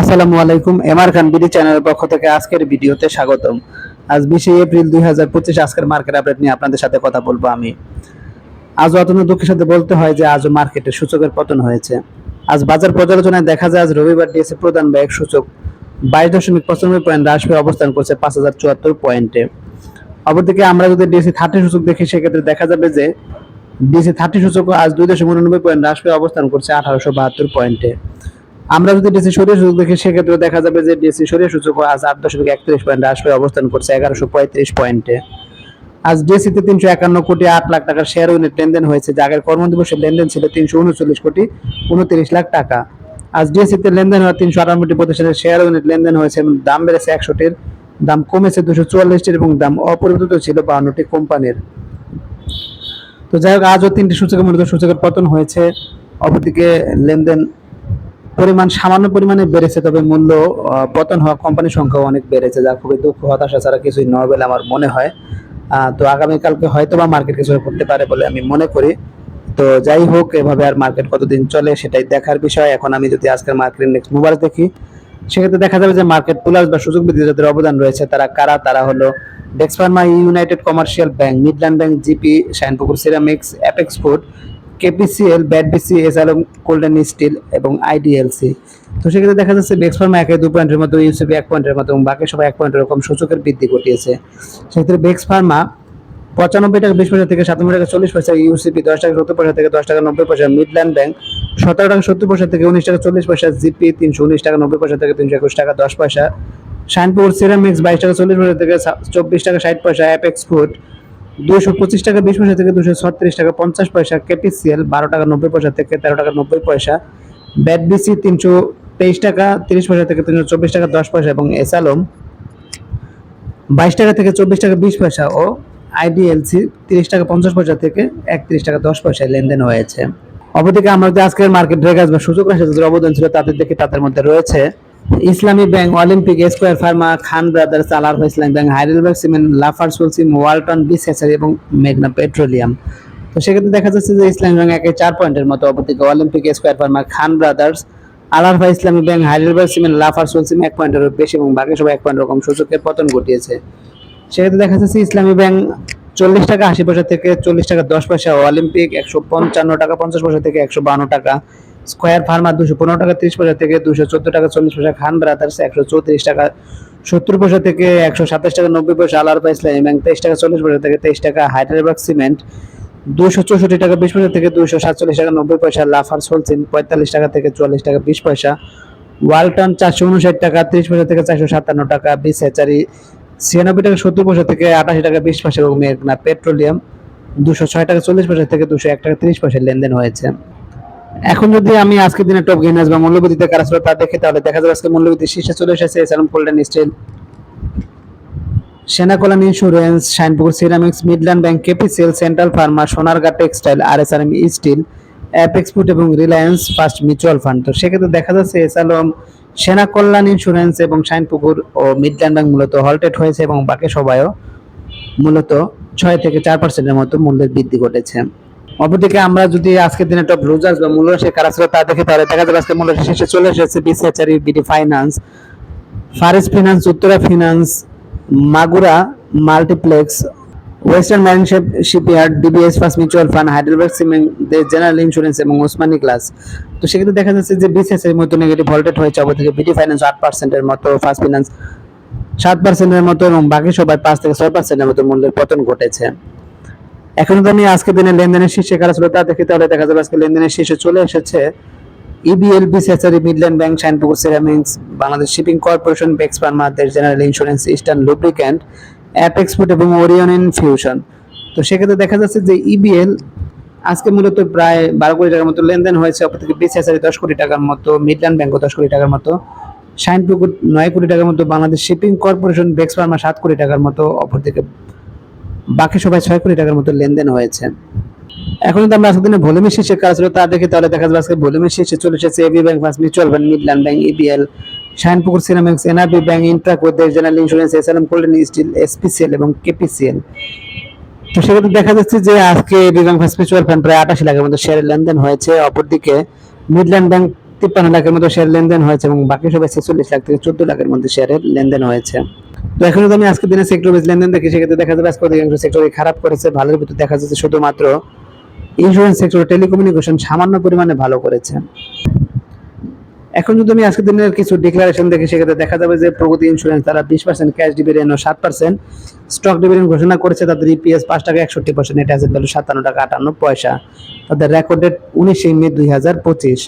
আসসালামু আলাইকুম, এমআর খান বিডি চ্যানেলের পক্ষ থেকে আজকের ভিডিওতে স্বাগতম। আজ বিশে এপ্রিল দুই হাজার পঁচিশ আজকের মার্কেট আপডেট নিয়ে আপনাদের সাথে কথা বলব আমি। আজও অত্যন্ত দুঃখের সাথে বলতে হয় যে আজও মার্কেটে সূচকের পতন হয়েছে। আজ বাজার পর্যালোচনায় দেখা যায়, আজ রবিবার ডিএসএ প্রধান ব্যয় সূচক। বাইশ দশমিক পঁচানব্বই পয়েন্ট হ্রাস পেয়ে অবস্থান করছে পাঁচ হাজার চুয়াত্তর পয়েন্টে। অপরদিকে আমরা যদি ডিএসসি থার্টি সূচক দেখি, সেক্ষেত্রে দেখা যাবে যে ডিএসসি থার্টি সূচক আজ দুই দশমিক উননব্বই পয়েন্ট হ্রাস পেয়ে অবস্থান করছে আঠারোশো বাহাত্তর পয়েন্টে। আমরা যদি ডিএসসি সরিয়ে সূচক দেখি, সেক্ষেত্রে দেখা যাবে যে ডিএসসি সরিয়ে সূচক আজ আট দশমিক একত্রিশ পয়েন্ট হ্রাস পেয়ে অবস্থান করছে এগারোশো পঁয়ত্রিশ পয়েন্টে। আজ ডিএসসিতে তিনশো একান্ন কোটি আট লাখ টাকার শেয়ার ইউনিট লেনদেন হয়েছে যা আগের কর্মদিবসের লেনদেন ছিল তিনশো উনচল্লিশ কোটি উনত্রিশ লাখ টাকা। আজ ডিএসসিতে লেনদেন হওয়া তিনশো আটান্নটি প্রতিষ্ঠানের শেয়ার ইউনিট লেনদেন হয়েছে, এবং দাম বেড়েছে একশোটির। দাম কমেছে দুশো চুয়াল্লিশটির, এবং দাম অপরিবর্তিত ছিল বাউন্নটি কোম্পানির। তো যাই হোক, আজও তিনটি সূচকের মধ্যে সূচকের পতন হয়েছে। অপরদিকে লেনদেন পরিমাণ, সামান্য পরিমাণে বেড়েছে, তবে মূল্য পতন হওয়া কোম্পানির সংখ্যাও অনেক বেড়েছে, যা খুবই দুঃখ, হতাশা ছাড়া কিছুই নয় বলে আমার মনে হয়। তো আগামীকালকে হয়তো বা মার্কেট কিছু করতে পারে বলে আমি মনে করি। তো যাই হোক, এভাবে আর মার্কেট কতদিন চলে সেটাই দেখার বিষয়। এখন আমি যদি আজকের মার্কেট ইন্ডেক্স মোবাইল দেখি, সেক্ষেত্রে দেখা যাবে যে মার্কেট প্লাস বা সুযোগ বৃদ্ধি যাদের অবদান রয়েছে, তারা কারা? তারা হলো dex pharma united commercial bank Midland bank GP Shinepukur ceramics Apex food KPCL BAT BC S Alam golden steel এবং আইডিএলসি তো সেক্ষেত্রে দেখা যাচ্ছে ডেক্স ফার্মা একে দু পয়েন্টের মতো ইউসিপি এক পয়েন্টের মতো এবং বাকি সবাই এক পয়েন্টের এরকম সূচকের বৃদ্ধি ঘটিয়েছে। সেক্ষেত্রে বেক্স ফার্মা পঁচানব্বই টাকা বিশ পয়সা থেকে সাতানব্বই টাকা চল্লিশ পয়সা ইউসিপি দশ টাকা সত্তর পয়সা থেকে দশ টাকা নব্বই পয়সা মিডল্যান্ড ব্যাংক সতেরো টাকা সত্তর পয়সা থেকে উনিশ টাকা চল্লিশ পয়সা জিপি তিনশো উনিশ টাকা নব্বই পয়সা থেকে তিনশো একুশ টাকা দশ পয়সা শাইনপুর সিরামিক্স বাইশ টাকা চল্লিশ পয়সা থেকে চব্বিশ টাকা ষাট পয়সা অ্যাপেক্স ফুড দুশো পঁচিশ টাকা, বিশ পয়সা থেকে দুশো ছত্রিশ টাকা, পঞ্চাশ পয়সা কেপিসিএল বারো টাকা, নব্বই পয়সা থেকে তেরো টাকা, নব্বই পয়সা। ব্যাটবিসি তিনশো তেইশ টাকা, তিরিশ পয়সা থেকে তিনশো চব্বিশ টাকা, দশ পয়সা এবং এসালম বাইশ টাকা থেকে চব্বিশ টাকা, বিশ পয়সা ও আইডিএলসি তিরিশ টাকা, পঞ্চাশ পয়সা থেকে একত্রিশ টাকা, দশ পয়সায় লেনদেন হয়েছে। অপরদিকে আমাদের আজকের মার্কেট রেগাস বা সুযোগ রাশি যাদের অবদান ছিল তাদের দেখি তাদের মধ্যে রয়েছে। Islami bank, Olympic, square pharma, Khan brothers, আলার Islami bank Heidelberg cement, Lafarge সুলসিম Walton বিসেসারি এবং মেঘনা পেট্রোলিয়াম। তো সেক্ষেত্রে দেখা যাচ্ছে যে ইসলামী ব্যাংক একে চার পয়েন্টের মতো অপরদিকে Olympic, square pharma, Khan brothers Alarafah Islami bank Heidelberg cement, Lafarge সুলসিম এক পয়েন্টের বেশি এবং বাকি সবাই এক পয়েন্ট রকম সূচকের পতন ঘটিয়েছে। সেক্ষেত্রে দেখা যাচ্ছে ইসলামী ব্যাংক চল্লিশ টাকা আশি পয়সা থেকে চল্লিশ টাকা দশ পয়সা, অলিম্পিক একশো পঞ্চান্ন টাকা, পঞ্চাশ পয়সা থেকে একশো বান্ন টাকা স্কোয়ার ফার্মা দুশো পনেরো টাকা, তিরিশ পয়সা থেকে দুশো চোদ্দ টাকা, চল্লিশ পয়সা, খান ব্রাদার্স একশো চৌত্রিশ টাকা, সত্তর পয়সা থেকে একশো সাতাশ টাকা, নব্বই পয়সা আলারবা ইসলামী ব্যাংক তেইশ টাকা, চল্লিশ পয়সা থেকে তেইশ টাকা হায়দ্রাবাদ সিমেন্ট, দুশো চৌষট্টি টাকা, বিশ পয়সা থেকে দুশো সাতচল্লিশ টাকা, নব্বই পয়সা, লাফার সোলসিন, পঁয়তাল্লিশ টাকা থেকে চুয়াল্লিশ টাকা, বিশ পয়সা, ওয়ালটন চারশো উনষাট টাকা, তিরিশ পয়সা থেকে চারশো সাতান্ন টাকা, বিশ হ্যাচারি, ছিয়ানব্বই টাকা, সত্তর পয়সা থেকে আটাশি টাকা, বিশ পয়সা এবং মেঘনা পেট্রোলিয়াম, দুশো ছয় টাকা, চল্লিশ পয়সা থেকে দুশো এক টাকা, তিরিশ পয়সা লেনদেন হয়েছে। এখন যদি আমি আজকের দিনে টপ গেইনার্স বা মূল্যবৃদ্ধিতে কারা ছিল তা দেখি, তাহলে দেখা যাবে আজকে মূল্যবৃদ্ধি শীর্ষে চলে এসেছে এছাড়া golden still সেনাকলান insurance Shinepukur ceramics Midland bank KPCL central pharma Sonargaon textile R S R M steel Apex food এবং রিলায়েন্স ফার্স্ট মিউচুয়াল ফান্ড তো সেক্ষেত্রে দেখা যাচ্ছে এসালম সেনা কল্যাণ ইন্স্যুরেন্স এবং শাইনপুকুর ও মিডল্যান্ড ব্যাংক মূলত হলটেড হয়েছে এবং বাকি সবাইও মূলত ছয় থেকে চার পার্সেন্টের মতো মূল্যের বৃদ্ধি ঘটেছে। অপরদিকে আমরা যদি আজকের দিনে টপ লুজার্স বা মূল্য সে কারা ছিল তা দেখি তাহলে দেখা যাবে আজকে মূল্য শেষে চলে এসেছে বিসিএচআরই BD finance ফারেস finance Uttara finance Magura multiplex western marine shipyard DBS first mutual fund Heidelberg cement general insurance এবং ওসমানী ক্লাস তো সেক্ষেত্রে দেখা যাচ্ছে যে বিসিএস এর মতো নেগেটিভ ভোল্টেজ হয়েছে, অপরদিকে বিডি ফাইন্যান্স আট পার্সেন্টের মতো ফার্স্ট ফিনান্স সাত পার্সেন্টের মতো এবং বাকি সবাই পাঁচ থেকে ছয় পার্সেন্টের মতো মূল্যের পতন ঘটেছে। এখন যদি আমি আজকে দিনে লেনদেনের শীর্ষে কারা ছিল তা দেখি তাহলে দেখা যাবে আজকে লেনদেনের শীর্ষে চলে এসেছে E EBL বিসিএসআরি Midland bank Shinepukur ceramics Bangladesh shipping corporation bex pharma Desh general insurance eastern lubricant app export এবং ওরিয়ন ইনফিউশন তো সেক্ষেত্রে দেখা যাচ্ছে যে ইবিএল আজকে মূলত প্রায় বারো কোটি টাকার মতো লেনদেন হয়েছে, অপরদিকে বিসিএসআরি দশ কোটি টাকার মতো মিডল্যান্ড ব্যাংকও দশ কোটি টাকার মতো শাইনপুকুর নয় কোটি টাকার মতো Bangladesh shipping corporation bex pharma সাত কোটি টাকার মতো, অপরদিকে বাকি সবাই ছয় কোটি টাকার মতো লেনদেন হয়েছে। এখন তো আমরা আজকের দিনে ভলিউমের শীর্ষে কাজ ছিল, তা দেখি তাহলে দেখা যাবে আজকে ভলিউমের শীর্ষে চলে এসেছে AB bank first mutual fund Midland bank EBL Shinepukur ceramics NRB bank Intraco Desh general insurance SLM golden steel SPCL এবং কেপিসিএল তো সেক্ষেত্রে দেখা যাচ্ছে যে আজকে AB bank first mutual fund প্রায় আটাশি লাখের মতো শেয়ারের লেনদেন হয়েছে, অপরদিকে মিডল্যান্ড ব্যাংক তিপ্পান্ন লাখের মতো শেয়ার লেনদেন হয়েছে এবং বাকি সবাই ছেচল্লিশ লাখ থেকে চোদ্দ লাখের মধ্যে শেয়ারের লেনদেন হয়েছে। তো এখন যদি আমি আজকে দিনে সেক্টর বেস লেনদেন দেখি, সেক্ষেত্রে দেখা যাবে আজকে অধিকাংশ সেক্টরে খারাপ করেছে, ভালোর ভিতরে দেখা যাচ্ছে শুধুমাত্র ইন্স্যুরেন্স সেক্টর টেলিকমিউনিকেশন সামান্য পরিমাণে ভালো করেছে। এখন যদি আমি আজকের দিনের কিছু ডিক্লারেশন দেখি, সেক্ষেত্রে দেখা যাবে যে প্রগতি ইন্স্যুরেন্স তারা বিশ পার্সেন্ট ক্যাশ ডিভিডেন্ড ও সাত পার্সেন্ট স্টক ডিভিডেন্ড ঘোষণা করেছে, তাদের ইপিএস পাঁচ টাকা একষট্টি পার্সেন্ট নেট অ্যাসেট ভ্যালু সাতান্ন টাকা আটান্ন পয়সা। তাদের রেকর্ড ডেট উনিশে মে দুই হাজার পঁচিশ।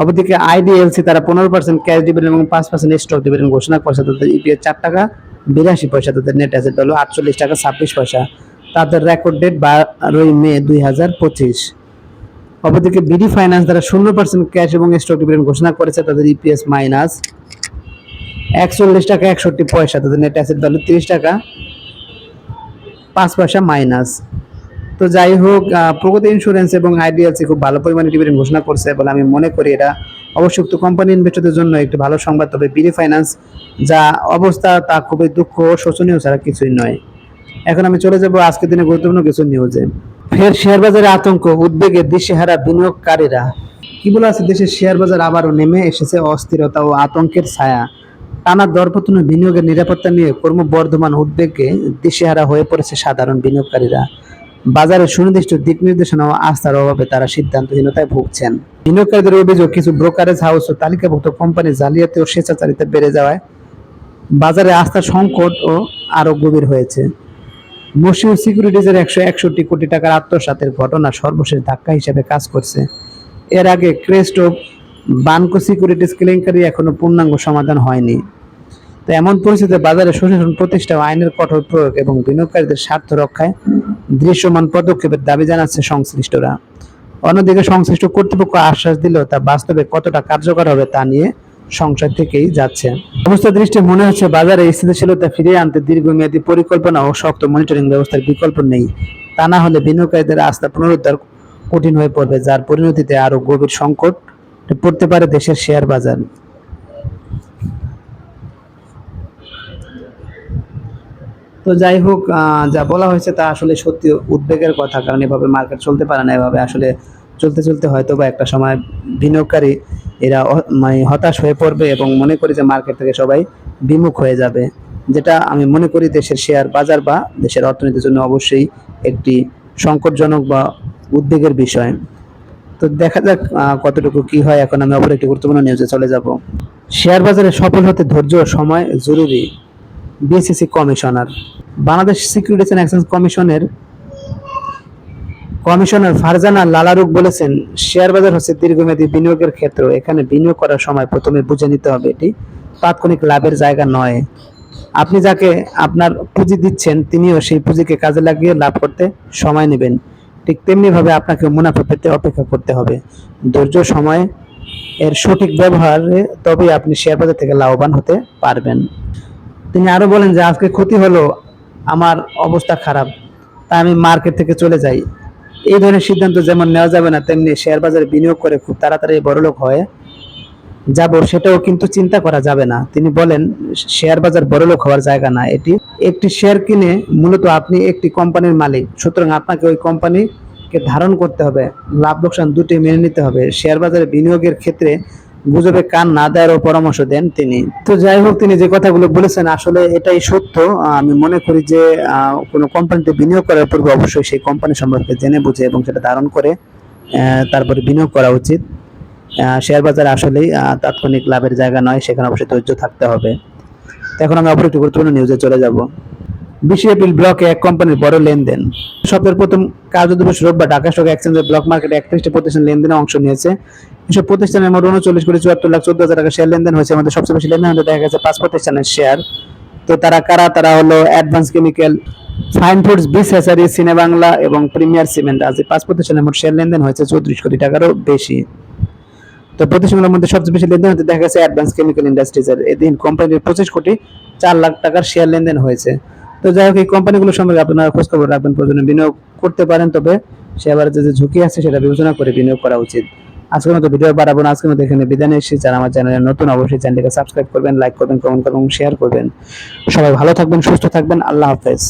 অপরদিকে আইডিএলসি তারা পনেরো পার্সেন্ট ক্যাশ ডিভিডেন্ড এবং পাঁচ পার্সেন্ট স্টক ডিভিডেন্ড ঘোষণা করেছে, তাদের ইপিএস চার টাকা বিরাশি পয়সা তাদের নেট অ্যাসেট ভ্যালু আটচল্লিশ টাকা, ছাব্বিশ পয়সা। তাদের রেকর্ড ডেট বারোই মে দুই হাজার পঁচিশ। অপরদিকে বিডি ফাইন্যান্স দ্বারা শূন্য পার্সেন্ট ক্যাশ এবং স্টক ডিভিডেন্ড ঘোষণা করেছে তাদের ইপিএস মাইনাস একচল্লিশ টাকা, একষট্টি পয়সা তাদের নেট অ্যাসেট ভ্যালু তিরিশ টাকা, পাঁচ পয়সা মাইনাস তো যাই হোক প্রগতি ইন্স্যুরেন্স এবং আইডিএলসি খুব ভালো পরিমাণে ডিভিডেন্ড ঘোষণা করছে বলে আমি মনে করি এটা অবশ্যই উক্ত কোম্পানি ইনভেস্টরদের জন্য একটি ভালো সংবাদ। তবে বিডি ফাইন্যান্স যা অবস্থা, তা খুবই দুঃখ শোচনীয় ছাড়া কিছুই নয়। এখন আমি চলে যাব আজকের দিনে গুরুত্বপূর্ণ কিছু নিউজে ফের শেয়ার বাজারে আতঙ্ক, উদ্বেগে দিশেহারা বিনিয়োগকারীরা। কি বলে আছে দেশের শেয়ার বাজার আবারও নেমে এসেছে অস্থিরতা ও আতঙ্কের ছায়া। টানা দরপতন বিনিয়োগের নিরাপত্তা নিয়ে ক্রমবর্ধমান উদ্বেগে দিশেহারা হয়ে পড়েছে সাধারণ বিনিয়োগকারীরা। বাজারের সুনির্দিষ্ট দিক নির্দেশনা ও আস্থার অভাবে তারা সিদ্ধান্তহীনতায় ভুগছেন। বিনিয়োগকারীদের অভিযোগ, কিছু ব্রোকারেজ হাউস ও তালিকাভুক্ত কোম্পানি জালিয়াতি ও স্বেচ্ছাচারিতা বেড়ে যাওয়ায় বাজারে আস্থার সংকট ও আরও গভীর হয়েছে। মসিউ সিকিউরিটিজের একশো একষট্টি কোটি টাকার আত্মসাতের ঘটনা সর্বশেষ ধাক্কা হিসেবে কাজ করছে। এর আগে ক্রেস্ট ও বানকো সিকিউরিটিজ কেলেঙ্কারি এখনও পূর্ণাঙ্গ সমাধান হয়নি। তো এমন পরিস্থিতিতে বাজারে সুশাসন প্রতিষ্ঠা আইনের কঠোর প্রয়োগ এবং বিনিয়োগকারীদের স্বার্থ রক্ষায় দৃশ্যমান পদক্ষেপের দাবি জানাচ্ছে সংশ্লিষ্টরা। অন্যদিকে সংশ্লিষ্ট কর্তৃপক্ষ আশ্বাস দিলেও তা বাস্তবে কতটা কার্যকর হবে তা নিয়ে সংশয় থেকেই যাচ্ছে। অবস্থা দৃষ্টি মনে হচ্ছে বাজারে স্থিতিশীলতা ফিরিয়ে আনতে দীর্ঘমেয়াদী পরিকল্পনা ও শক্ত মনিটরিং ব্যবস্থার বিকল্প নেই। তা না হলে বিনিয়োগকারীদের আস্থা পুনরুদ্ধার কঠিন হয়ে পড়বে, যার পরিণতিতে আরও গভীর সংকট পড়তে পারে দেশের শেয়ার বাজার। তো যাই হোক যা বলা হয়েছে তা আসলে সত্যি উদ্বেগের কথা। কারণ এভাবে মার্কেট চলতে পারে না, এভাবে আসলে চলতে চলতে হয়তো বা একটা সময় বিনিয়োগকারী এরা মানে হতাশ হয়ে পড়বে এবং মনে করি যে মার্কেট থেকে সবাই বিমুখ হয়ে যাবে। যেটা আমি মনে করি দেশের শেয়ার বাজার বা দেশের অর্থনীতির জন্য অবশ্যই একটি সংকটজনক বা উদ্বেগের বিষয়। তো দেখা যাক কতটুকু কি হয়। এখন আমি অপর একটি গুরুত্বপূর্ণ নিউজে চলে যাব। শেয়ার বাজারে সফল হতে ধৈর্য সময় জরুরি। BSC commissioner Bangladesh securities and exchange কমিশনের কমিশনার ফারজানা লালারুক বলেছেন, শেয়ার বাজার হচ্ছে দীর্ঘমেয়াদী বিনিয়োগের ক্ষেত্র। এখানে বিনিয়োগ করার সময় প্রথমে বুঝে নিতে হবে এটি তাৎক্ষণিক লাভের জায়গা নয়। আপনি যাকে আপনার পুঁজি দিচ্ছেন, তিনিও সেই পুঁজিকে কাজে লাগিয়ে লাভ করতে সময় নেবেন। ঠিক তেমনিভাবে আপনাকে মুনাফা পেতে অপেক্ষা করতে হবে। ধৈর্য, সময় এর সঠিক ব্যবহারে তবেই আপনি শেয়ার বাজার থেকে লাভবান হতে পারবেন। তিনি আরও বলেন যে, আজকে ক্ষতি হলো, আমার অবস্থা খারাপ, তাই আমি মার্কেট থেকে চলে যাই। এই ধরনের সিদ্ধান্ত যেমন নেওয়া যাবে না, তেমনি শেয়ার বাজারে বিনিয়োগ করে খুব তাড়াতাড়ি বড়লোক হয়ে যাব, সেটাও কিন্তু চিন্তা করা যাবে না। তিনি বলেন, শেয়ার বাজার বড়লোক হওয়ার জায়গা না, এটি একটি শেয়ার কিনে মূলত আপনি একটি কোম্পানির মালিক, সুতরাং আপনাকে ওই কোম্পানিকে ধারণ করতে হবে। লাভ লোকসান দুটি মেনে নিতে হবে। শেয়ার বাজারে বিনিয়োগের ক্ষেত্রে গুজবে কান না দেওয়ারও পরামর্শ দেন তিনি। তো যাই হোক, তিনি যে কথাগুলো বলেছেন, আসলে এটাই সত্য। আমি মনে করি যে কোনো কোম্পানিতে বিনিয়োগ করার পূর্বে অবশ্যই সেই কোম্পানি সম্পর্কে জেনে বুঝে এবং সেটা ধারণ করে তারপরে বিনিয়োগ করা উচিত। শেয়ার বাজার আসলেই তাৎক্ষণিক লাভের জায়গা নয়, সেখানে অবশ্যই ধৈর্য থাকতে হবে। এখন আমরা অপর একটি গুরুত্বপূর্ণ নিউজে চলে যাব। বিশে এপ্রিল ব্লকে এক কোম্পানির বড় লেনদেন। সপ্তাহের প্রথম কার্যদিবস রোববার ঢাকা স্টক এক্সচেঞ্জের ব্লক মার্কেটে একত্রিশটি প্রতিষ্ঠান লেনদেনে অংশ নিয়েছে। এসব প্রতিষ্ঠানের মোট উনচল্লিশ কোটি চুয়াত্তর লাখ চোদ্দ হাজার টাকা শেয়ার লেনদেন হয়েছে। আমাদের সবচেয়ে বেশি লেনদেন হতে দেখা গেছে পাঁচ প্রতিষ্ঠানের শেয়ার তো তারা কারা? তারা হলো অ্যাডভান্স কেমিক্যাল ফাইন ফুডস বিস হ্যাচারি সিনে বাংলা এবং প্রিমিয়ার সিমেন্ট আজ পাঁচ প্রতিষ্ঠানের মোট শেয়ার লেনদেন হয়েছে চৌত্রিশ কোটি টাকারও বেশি। তো প্রতিষ্ঠানগুলোর মধ্যে সবচেয়ে বেশি লেনদেন হতে দেখা গেছে অ্যাডভান্স কেমিক্যাল ইন্ডাস্ট্রিজের এদিন কোম্পানির পঁচিশ কোটি চার লাখ টাকার শেয়ার লেনদেন হয়েছে। তো যাই হোক, এই কোম্পানিগুলো সম্পর্কে আপনারা খোঁজখবর রাখবেন, প্রয়োজনে বিনিয়োগ করতে পারেন। তবে শেয়ার যে ঝুঁকি আছে, সেটা বিবেচনা করে বিনিয়োগ করা উচিত। আজকের মতো ভিডিও বাড়াবো না, আজকের মতো এখানে বিদায় নিচ্ছি যারা আমার চ্যানেলে নতুন, অবশ্যই চ্যানেলটিকে সাবস্ক্রাইব করবেন লাইক করবেন কমেন্ট করবেন শেয়ার করবেন। সবাই ভালো থাকবেন, সুস্থ থাকবেন। আল্লাহ হাফেজ।